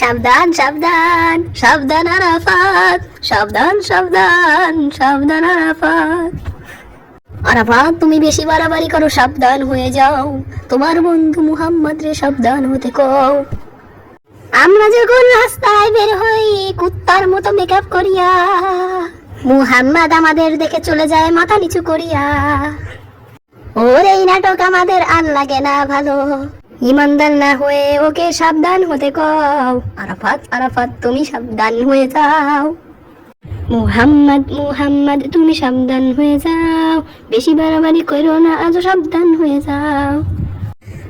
সাবধান সাবধান সাবধান আরাফাত, সাবধান সাবধান সাবধান আরাফাত। আরাফাত, তুমি বেশি বাড়াবাড়ি করো, সাবধান হয়ে যাও। তোমার বন্ধু মুহাম্মদ রে, সাবধান হতে কও। আমরা যখন রাস্তায় বের হই, কুত্তার মতো মেকআপ করিয়া, মুহাম্মদ আমাদের দেখে চলে যায়, মাথা নিচু করিয়া। ওর এই নাটক আমাদের আর লাগে না ভালো। ইমানদার না হয়ে ওকে সাবধান হতে কও। আরাফাত আরাফাত, তুমি সাবধান হয়ে যাও। মুহাম্মদ মুহাম্মদ, তুমি সাবধান হয়ে যাও। বেশি বাড়াবাড়ি করো না, আজও সাবধান হয়ে যাও।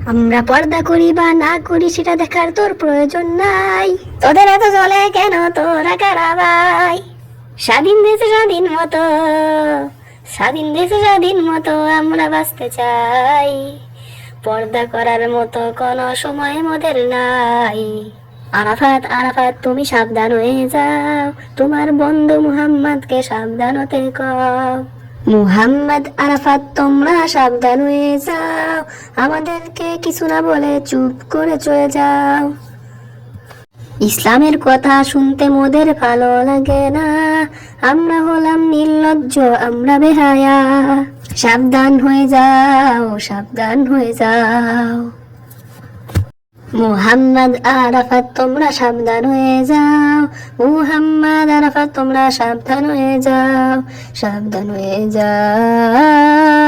আমরা পর্দা করি বা না করি, সেটা দেখার তোর প্রয়োজন নাই। তোদের এত জলে কেন তোরা কারাবাই? স্বাধীন দেশে স্বাধীন মতো, স্বাধীন দেশে স্বাধীন মতো আমরা বাঁচতে চাই। পর্দা করার মতো কোনো সময় মোদের নাই। আরাফাত আরাফাত, তুমি সাবধান হয়ে যাও। তোমার বন্ধু মুহাম্মদকে সাবধান হতে কও। মুহাম্মদ, আরাফাত, তোমরা সাবধান হয়ে যাও। আমাদেরকে কিছু না বলে চুপ করে চলে যাও। ইসলামের কথা শুনতে মোদের ভালো লাগে না। আমরা হলাম নির্লজ্জ, আমরা বেহায়া। সাবধান হয়ে যাও, সাবধান হয়ে যাও। মুহাম্মদ আরাফাত, তোমরা সাবধান হয়ে যাও। মুহাম্মদ আরাফাত, তোমরা সাবধান হয়ে যাও, সাবধান হয়ে যাও।